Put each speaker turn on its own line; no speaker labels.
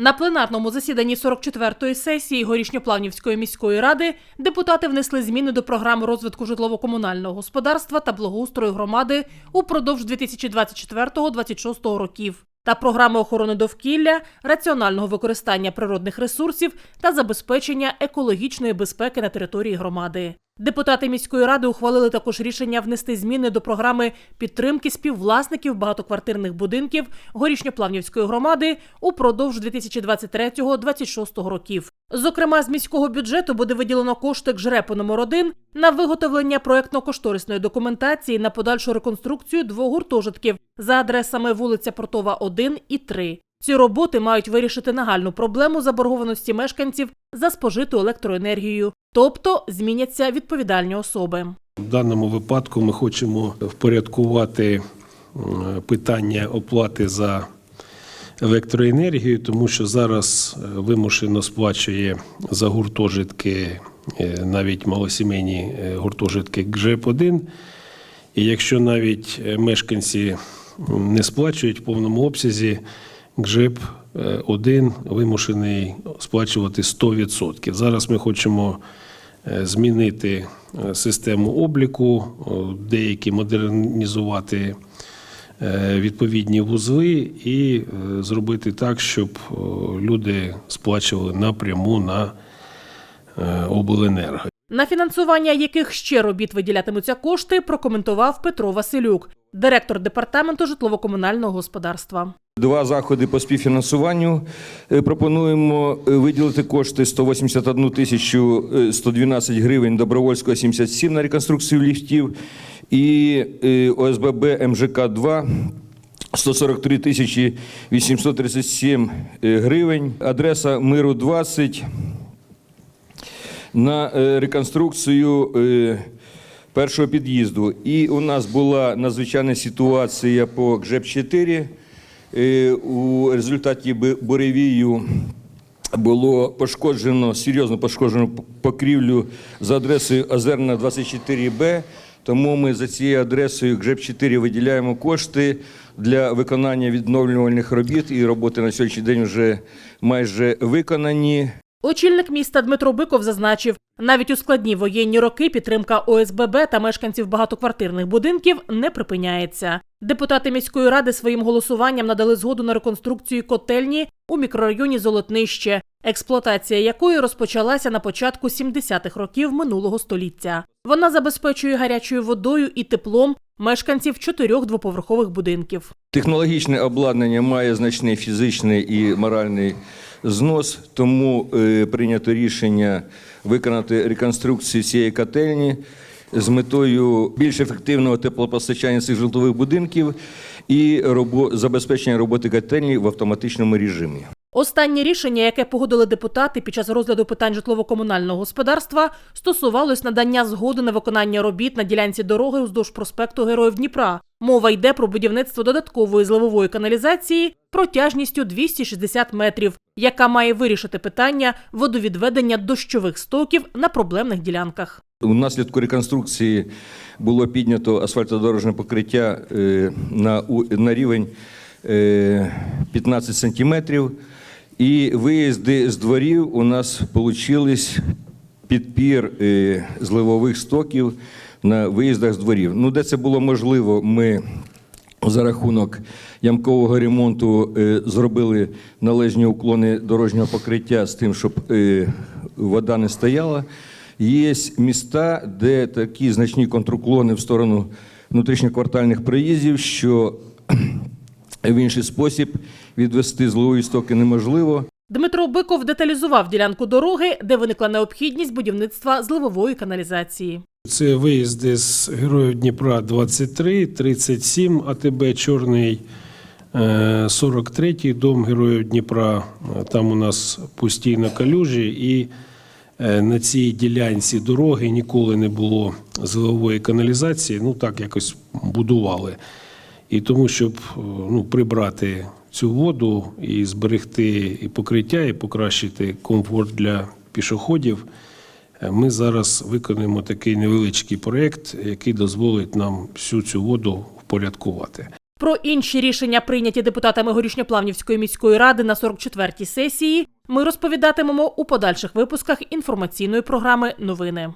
На пленарному засіданні 44-ї сесії Горішньоплавнівської міської ради депутати внесли зміни до програми розвитку житлово-комунального господарства та благоустрою громади упродовж 2024-2026 років та програми охорони довкілля, раціонального використання природних ресурсів та забезпечення екологічної безпеки на території громади. Депутати міської ради ухвалили також рішення внести зміни до програми підтримки співвласників багатоквартирних будинків Горішньоплавнівської громади упродовж 2023-2026 років. Зокрема, з міського бюджету буде виділено кошти ЖРЕПу номер 1 на виготовлення проектно-кошторисної документації на подальшу реконструкцію двох гуртожитків за адресами вулиця Портова 1 і 3. Ці роботи мають вирішити нагальну проблему заборгованості мешканців за спожиту електроенергію, тобто зміняться відповідальні особи.
В даному випадку ми хочемо впорядкувати питання оплати за електроенергію, тому що зараз е, вимушено сплачує за гуртожитки, е, навіть малосімейні е, гуртожитки ГЖЕП-1. І якщо навіть е, мешканці не сплачують в повному обсязі, ГЖЕП 1 вимушений сплачувати 100%. Зараз ми хочемо е, змінити е, систему обліку, деякі модернізувати е, відповідні вузли і е, зробити так, щоб люди сплачували напряму на е, обленерго.
На фінансування яких ще робіт виділятимуться кошти, прокоментував Петро Василюк, директор департаменту житлово-комунального господарства.
Два заходи по співфінансуванню. Е, Пропонуємо е, виділити кошти 181 тисячу е, 112 гривень Добровольського 77 на реконструкцію ліфтів і е, ОСББ МЖК-2 143 тисячі 837 е, гривень. Адреса Миру 20 на е, реконструкцію е, першого під'їзду. І у нас була надзвичайна ситуація по ГЖЕП-4. Е, У результаті буревію було пошкоджено, серйозно пошкоджено покрівлю за адресою Озерна 24Б. Тому ми за цією адресою ГЖЕП-4 виділяємо кошти для виконання відновлювальних робіт. І роботи на сьогоднішній день вже майже виконані.
Очільник міста Дмитро Биков зазначив, навіть у складні воєнні роки підтримка ОСББ та мешканців багатоквартирних будинків не припиняється. Депутати міської ради своїм голосуванням надали згоду на реконструкцію котельні у мікрорайоні Золотнище, експлуатація якої розпочалася на початку 70-х років минулого століття. Вона забезпечує гарячою водою і теплом мешканців чотирьох двоповерхових будинків.
Технологічне обладнання має значний фізичний і моральний знос, тому е, прийнято рішення виконати реконструкцію цієї котельні з метою більш ефективного теплопостачання цих житлових будинків і забезпечення роботи котельні в автоматичному режимі.
Останнє рішення, яке погодили депутати під час розгляду питань житлово-комунального господарства, стосувалось надання згоди на виконання робіт на ділянці дороги уздовж проспекту Героїв Дніпра. Мова йде про будівництво додаткової зливової каналізації протяжністю 260 метрів, яка має вирішити питання водовідведення дощових стоків на проблемних ділянках.
Унаслідку реконструкції було піднято асфальтодорожне покриття е, на, у- на рівень е, 15 сантиметрів. І виїзди з дворів у нас вийшли підпір е, зливових стоків на виїздах з дворів. Ну, де це було можливо, ми за рахунок ямкового ремонту е, зробили належні уклони дорожнього покриття з тим, щоб е, вода не стояла. Є міста, де такі значні контруклони в сторону внутрішньоквартальних проїздів, що в інший спосіб відвести зливові стоки неможливо.
Дмитро Биков деталізував ділянку дороги, де виникла необхідність будівництва зливової каналізації.
Це виїзди з Героїв Дніпра 23, 37, АТБ Чорний, е, 43, дом Героїв Дніпра. Е, Там у нас постійно калюжі, і е, на цій ділянці дороги ніколи не було зливової каналізації. Ну так якось будували. І тому, щоб е, ну, прибрати цю воду і зберегти і покриття, і покращити комфорт для пішоходів. Е, Ми зараз виконуємо такий невеличкий проєкт, який дозволить нам всю цю воду впорядкувати.
Про інші рішення, прийняті депутатами Горішньоплавнівської міської ради на 44-й сесії, ми розповідатимемо у подальших випусках інформаційної програми Новини.